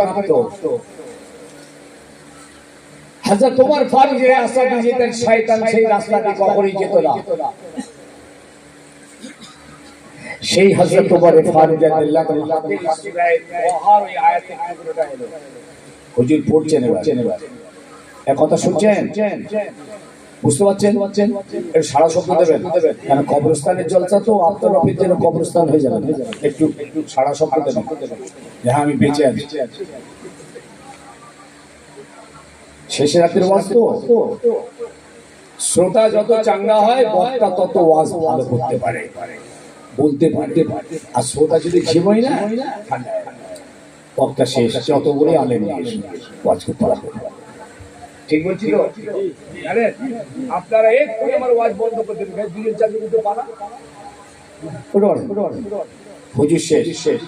কাঁপতো হাজার তোমার ফারুক যে রাস্তা দিয়ে যেতেন, শয়তান সেই রাস্তা দিয়ে কখনই যেত না। সেই তোমার হুজুর পড়ছেন এবার। এ কথা শুনছেন? বুঝতে পারছেন? একটু সারা শব্দ দেবেন। কেন কবরস্থানের জলসা তো আপনার অফিস যেন কবরস্থান হয়ে যাবে। একটু একটু সারা শব্দ দেবেন। হ্যাঁ আমি বেঁচে আছি। শেষে রাতের ওয়াজ তো। শ্রোতা যত চাঙ্গা হয় বক্তা তত ওয়াজ ভালো করতে পারে। বলতে পারতে পারে। আর শ্রোতা যদি ঘিমোয় না। বক্তা শেষ। যত বলে আলেম নিয়ে ওয়াজ করতে পারবে। ঠিক বলছি তো? জানেন আপনারা আমার ওয়াজ বন্ধ চাকরি শেষ শেষ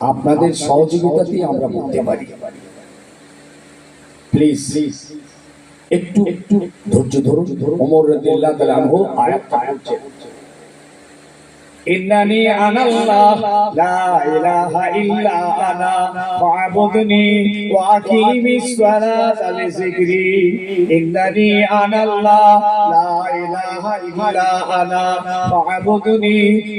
আপনাদের সহযোগিতাতেই আমরা বলতে পারি। প্লিজ একটু একটু ধৈর্য ধরুন। ওমর রাদিয়াল্লাহু তাআলা আয়াতটা পড়ছেন। ইন্নানি আনাল্লাহ, লা ইলাহা ইল্লা আনা, ফাবুদনি ওয়া আকিমিস সালাতা লিযিকরি। ইন্নানি আনাল্লাহ, লা ইলাহা ইল্লা আনা, ফাবুদনি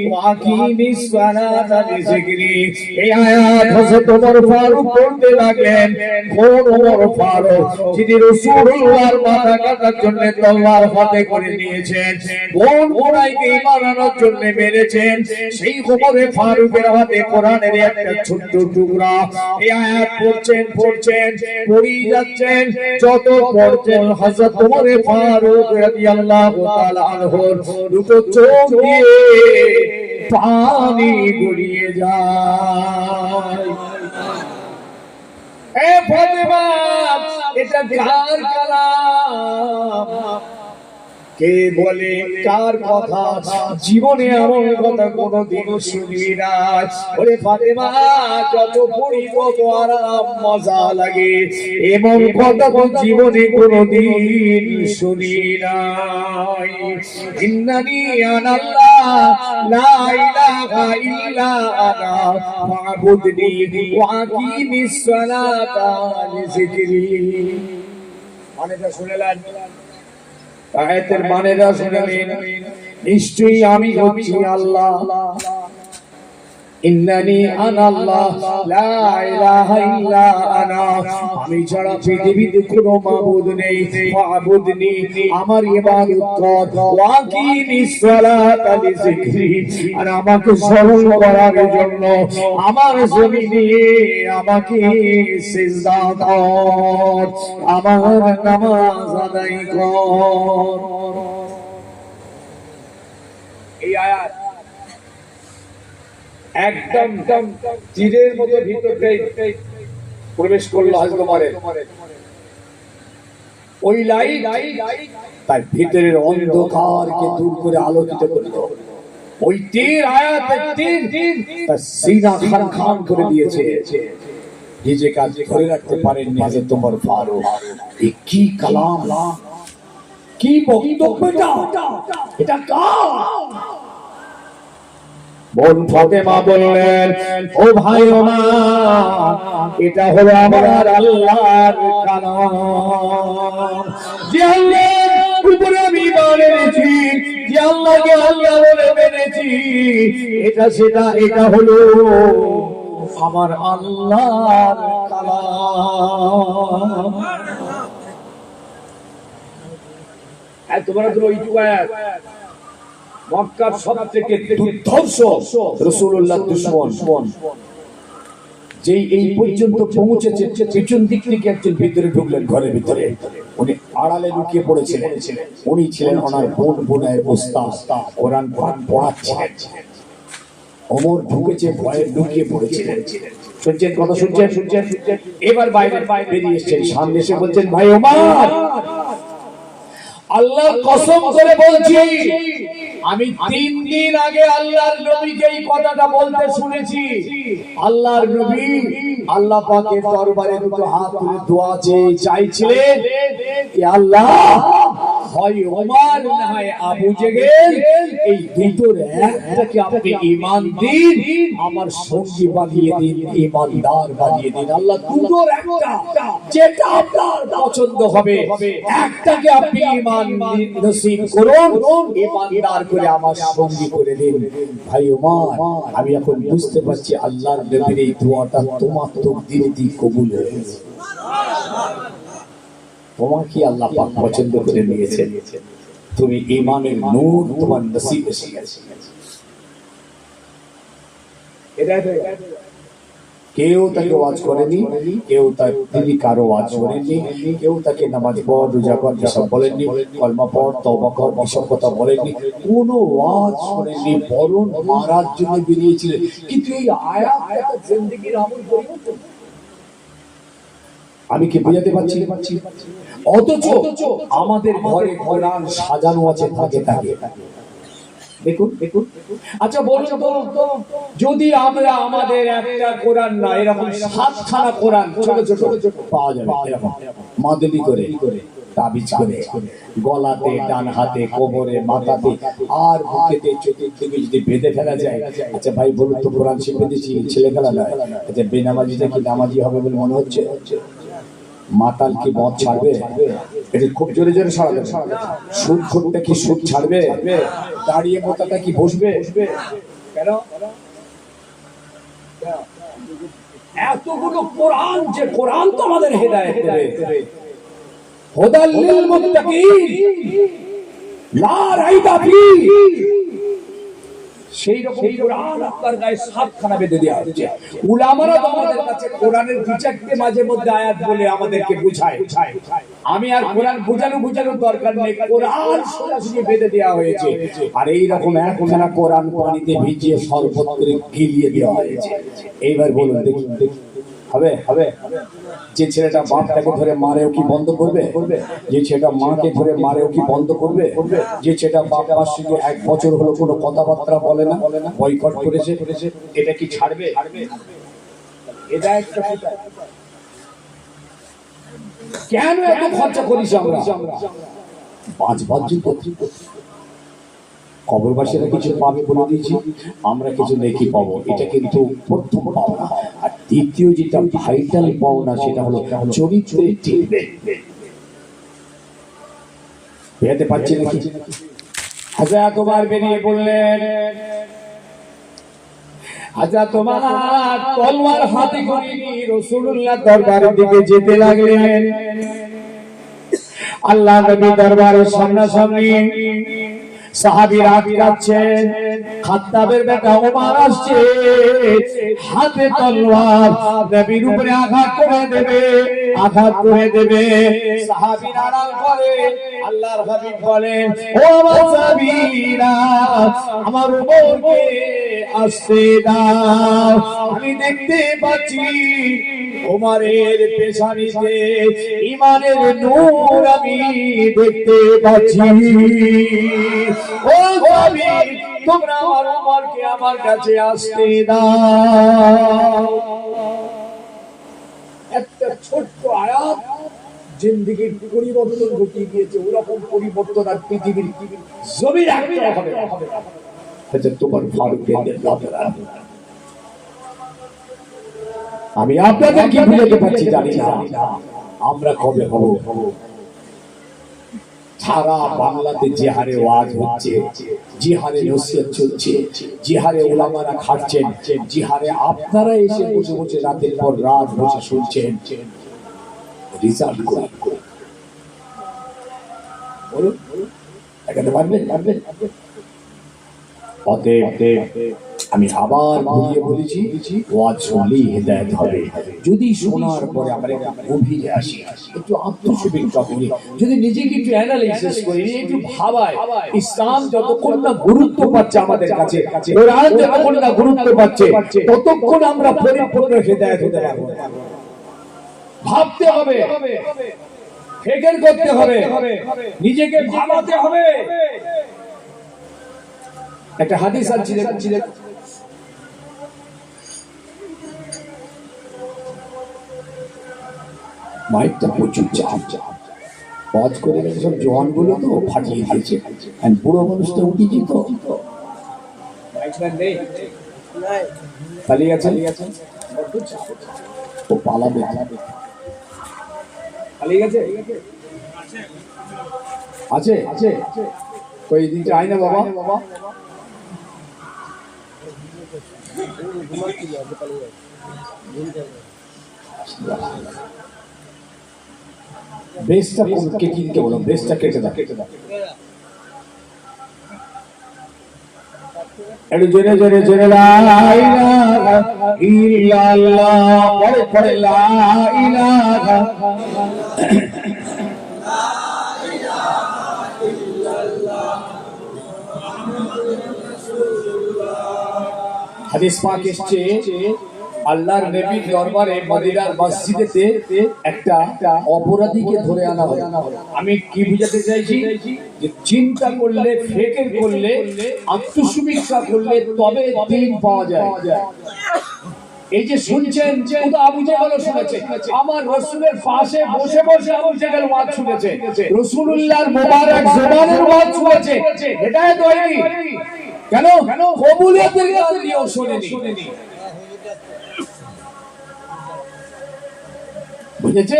ওয়া আকিমিস সালাতা লিযিকরি। এই আয়াত হযরত ওমর ফারুক পড়তে লাগলেন। কোন ওমর ফারুক? যিনি রাসূলুল্লাহর মাথা কাটার জন্য তলোয়ার হাতে করে নিয়েছেন। কোন গোড়াইকে ইমান আনার জন্য মেরেছেন? সেই ওমরে ফারুকের হাতে কোরআনের একটা ছোট্ট টুকরা। এই আয়াত পড়ছেন পড়ছেন পড়ি যাচ্ছেন। যত পড়ছেন হযরত ওমরে ফারুক রাদিয়াল্লাহু তাআলা আনহুর দুটো চোখ দিয়ে পানি গড়িয়ে যায়। এ ফাতেমা, এটা কার কালাম? কে বলে, কার কথা? জীবনে এমন কথা কোনোদিন শুনবি না ওরে ফাতেমা, যত পড়ি তত আরাম, মজা লাগে। এমন কথা তো জীবনে কোনোদিন শুনি নাই। ইন্নানি আনাল্লাহ আয়াতের শুনলেন নিশ্চয়ই আমি আল্লাহ। ইন্নানি আনা আল্লাহ লা ইলাহা ইল্লা আনা। আমি ছাড়া পৃথিবীতে কোনো মাবুদ নেই ফাবুদনি আমার ইবাদত কর। ওয়াকিমিস সালাতা লিযিকরি। আর আমাকে স্মরণ করার জন্য আমার জমিনে আমাকে সিজদা কর। আমার নামাজ আদায় কর। এই আয়াত একদম তীরের মতো ভিতরে প্রবেশ করল হয়তো মারে ওই লাইট তার ভিতরের অন্ধকারকে দূর করে আলোকিত করল। ওই তীর আয়াত তীর তার সিনা খান খান করে দিয়েছে। নিজে কাজ ধরে রাখতে পারেননি হাজর তোমার ফারুক। এ কি কালাম? কি বক্তব্য এটা কার? বোন ফাতেমা বললেন, ও ভাই মা এটা হলো আমার আল্লাহর কালাম। যে আল্লাহর উপরে আমি আল্লাহ বলে এটা সেটা, এটা হলো আমার তোমরা মক্কার সব থেকে দুর্ধর্ষ রসুল্লাহ দুশ্মন। যেই এই পর্যন্ত পৌঁছেছে, পেছন দিক থেকে একজন ভিতরে ঢুকলেন ঘরের ভিতরে। উনি আড়ালে লুকিয়ে পড়েছিলেন। উনি ছিলেন ওনার বোন বোনের ওস্তাদ। কোরআন পাঠ পড়াচ্ছিলেন। অমর ঢুকেছে, ভয়ে লুকিয়ে পড়েছিলেন। শুনছেন কথা শুনছেন? শুনছেন এবার বাইরে বেরিয়ে এসছেন। সামনে এসে বলছেন, ভাই ওমর আল্লাহ কসম করে বলছি আমি তিন দিন আগে আল্লাহর নবীকে এই কথাটা বলতে শুনেছি। আল্লাহর নবী আল্লাহ পাকের দরবারে দুটো হাত তুলে দোয়া চেয়ে চাইছিলেন আল্লাহ হয় ওমর না হয় আবু জেগেল এই দুটোর একটাকে আপনি ঈমান দিন, আমার সঙ্গী বানিয়ে দিন, ঈমানদার বানিয়ে দিন। আল্লাহ দুটোর একটা, যেটা আপনার পছন্দ হবে, একটাকে আপনি দিন, নসিব করুন, ঈমানদার করে আমার সঙ্গী করে দিন। ভাই ওমর আমি এখন বুঝতে পারছি আল্লাহর নবীর এই দোয়াটা তোমার তকদির দিয়ে কবুল হয়েছে। তোমাকে আল্লাহ পাক পছন্দ করে নিয়েছেন। তুমি ইমানের নূর তোমার নসিব এসে গেছে কেউ তাকে ওয়াজ করেনি, কেউ তার তিনি কারও ওয়াজ করেননি, কেউ তাকে নামাজ পড়, রোজা কর, এসব বলেননি, কলমা পড় তবা কর, এসব কথা বলেননি, কোনো ওয়াজ শোনেননি বরং মারার জন্য বেরিয়েছিলেন। কিন্তু এই আয়াত একটা জিন্দেগির আমল পরিবর্তন আমি কি বোঝাতে পারছি? অথচ আমাদের ঘরে কোরআন সাজানো আছে থাকে থাকে। দেখুন দেখুন। আচ্ছা বলুন তো যদি আমরা আমাদের একটা কোরআন না এরকম সাতখানা কোরআন ছোট ছোট পাওয়া যাবে এরকম। মাদুলি করে তাবিজ করে গলাতে ডান হাতে কোমরে মাথাতে আর বুকেতে চতুর্দিকে যদি বেঁধে ফেলা যায় আচ্ছা ভাই বলুন তো কোরআন শিখে দিচ্ছি ছেলে খেলা নয়। আচ্ছা বেনামাজিটা কি নামাজি হবে বলে মনে হচ্ছে। মাতাল কি মদ ছাড়বে? এটা খুব জোরে জোরে সরাবে সুদ খুঁটটা কি সুদ ছাড়বে? দাঁড়িয়ে মোতাটা কি বসবে? কেন? এতগুলো কোরআন যে কোরআন তো আমাদের হেদায়েত দেবে। হুদাল্লিল মুত্তাকিন। লা ফি। আমি আর কোরআন বুঝানো বুঝানোর দরকার নেই, কোরআন সোজাসুজি বেঁধে দেওয়া হয়েছে। আর এই রকম একখানা কোরআন পানিতে ভিজিয়ে সর্বত্র গিলিয়ে দেওয়া হয়েছে। এইবার বলুন দেখুন হবে? হবে? যে ছেলেটা বাপটাকে ধরে মারেও কি বন্ধ করবে? যে ছেলেটা মাকে ধরে মারেও কি বন্ধ করবে? যে ছেলেটা বাপ মার সঙ্গে এক বছর হলো কোনো কথাবার্তা বলে না, বয়কট করেছে, এটা কি ছাড়বে? এটা একটা কেন এত খরচা করিস আমরা? বাঁচবার জন্য। কবরবাসীরা কিছু পাবে বলে দিয়েছি, আমরা কিছু নেকি পাবো। এটা কিন্তু প্রথম পাওনা। আর দ্বিতীয় যেটা ভাইটাল পাওনা, সেটা হলো চরিত্রে টিকবে। বেরোতে পারছি নাকি? হাজা তোমার বেরিয়ে বললেন হাজা তোমার তলোয়ার হাতে রসুল্লাহ দরবারের দিকে যেতে লাগলেন। আল্লাহ নবী দরবারের সামনাসামনি সাহাবীর আটকাচ্ছেন খাত্তাবের বেটা ওমর আসছে। হাতে তলোয়ার উপরে আঘাত করে দেবে, আঘাত করে দেবে। সাহাবীর আড়াল করে, আল্লাহর হাবিব বলেন, ও আমার আমার ওমরকে আসতে দাও। আমি দেখতে পাচ্ছি ওমরের পেশানিতে ইমানের নূর আমি দেখতে পাচ্ছি। ও নবী তোমরা আমার ওমরকে আমার কাছে আসতে দাও। একটা ছোট্ট আয়াত জিন্দিগির পরিবর্তন ঘটিয়ে গিয়েছে ওরকম পরিবর্তন আর পৃথিবীর জমির একটা হবে। ফারুকের আমি আপনাদের কি বুঝাতে পারছি জানি না। আমরা কবে হব? সারা বাংলাতে যে হারে ওয়াজ হচ্ছে নসিহত চলছে, যে হারে ওলামারা খাটছেন, যে হারে আপনারা এসে বসে বসে রাতের পর রাত বসে শুনছেন রিজাল্ট করে বলুন। এখানে পারবেন পারবেন আমি আবার ঘুরিয়ে বলেছি, ওয়াজ শুনলেই হেদায়ত হবে। যদি শোনার পরে আমরা একটু গভীরে আসি, একটু আত্মসমীক্ষা করি যদি নিজেকে একটু অ্যানালাইসিস করি একটু ভাবাই ইসলাম যতক্ষণ না গুরুত্ব পাচ্ছে আমাদের কাছে, কোরআন যতক্ষণ না গুরুত্ব পাচ্ছে, ততক্ষণ আমরা পরিপূর্ণ হেদায়ত হতে পারব। ভাবতে হবে, ফেকের করতে হবে, নিজেকে ভাবাতে হবে। একটা হাদিস মাইকটা প্রচুর চাপ। চাপ করে গেছে সব তো, ফাটিয়ে দিয়েছে। বুড়ো মানুষটা উঠিয়েছি তো। গেছে? ও পালাবে। পালাবে গেছে? আছে? আছে। তো দিনটা আয় না বাবা বাবা। বেসটা কোন কেটে দিতে বলো? বেসটা কেটে দাও। কেটে দাও একটু জোরে জোরে জোরে লা ইলাহা পড়ে পড়ে লা, ইলাহা। হাদিস পাক এসছে, আল্লাহর নবীর দরবারে মদিনার মসজিদেতে একটা অপরাধীকে ধরে আনা হয় আমি কি বুঝাতে চাইছি? যে চিন্তা করলে, ফেকের করলে, আত্মসমীক্ষা করলে তবে দিন পাওয়া যায়। এই যে শুনছেন যে আবু জাহেলও শুনেছে। আমার রসুলের পাশে বসে বসে আবু জাহেল ওয়াজ শুনেছে। রসুলুল্লাহর মোবারক জবানের ওয়াজ শুনেছে। হেদায়েত হয়নি। কেন? কেন? কবুলিয়তের গান দিয়েও শোনেনি। বুঝেছে?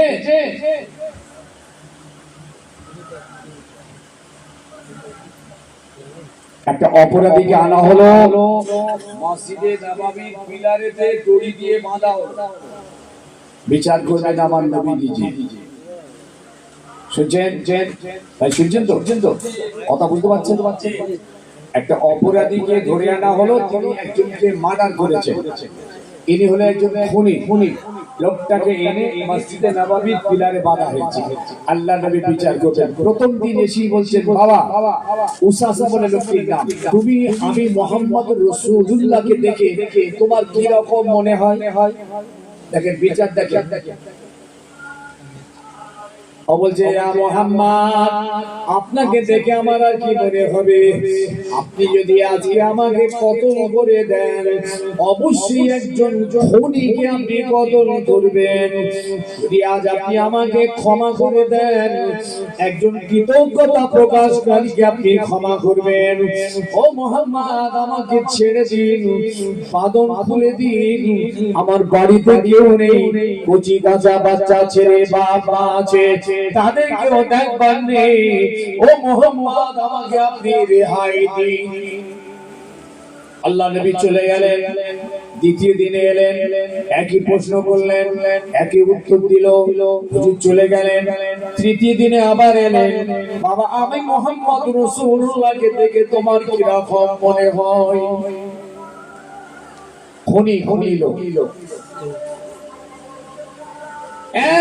একটা অপরাধীকে আনা হলো। মসজিদে নবাবির পিলারেতে দড়ি দিয়ে বাঁধা হলো বিচার করবেন আমার নবী নিজে শুনছেন? ভাই শুনছেন তো? শুনছেন তো? কথা বুঝতে পারছেন তো পারছেন? একটা অপরাধীকে ধরে আনা হলো, তিনি একজনকে মার্ডার করেছেন। ইনি হলো একজন খুনি। খুনি লোকটাকে এনে মসজিদে নবাবির পিলারে বাঁধা হয়েছে। আল্লাহ নবী বিচার করছেন প্রথম দিন এসেই বলছেন, বাবা, উসাসা বলে লোকটির নাম। তুমি আমি মোহাম্মদ রসুল্লাহকে দেখে দেখে তোমার কি রকম মনে হয়? দেখেন, বিচার দেখেন। ও বলছে মোহাম্মদ, আপনাকে দেখে আমার আর কি মনে হবে? আপনি যদি আজকে আমাকে কতল করে দেন, অবশ্যই একজন খুনিকে আপনি কতল করবেন। যদি আজ আপনি আমাকে ক্ষমা করে দেন, একজন কৃতজ্ঞতা প্রকাশকারীকে আপনি ক্ষমা করবেন। ও মোহাম্মদ, আমাকে ছেড়ে দিন বাদন খুলে দিন। আমার বাড়িতে কেউ নেই, কচি কাঁচা বাচ্চা ছেলে, বাপ মা আছে। তাদেরকেও দেখবার নেই ও মোহাম্মদ, আমাকে আপনি রেহাই দিন। আল্লাহ নবী চলে গেলেন, দ্বিতীয় দিনে এলেন, একই প্রশ্ন করলেন, একই উত্তর দিল চলে গেলেন, তৃতীয় দিনে আবার এলেন, বাবা, আমি মোহাম্মদ রসুল্লাহকে দেখে তোমার কীরকম মনে হয়? খনি লোক।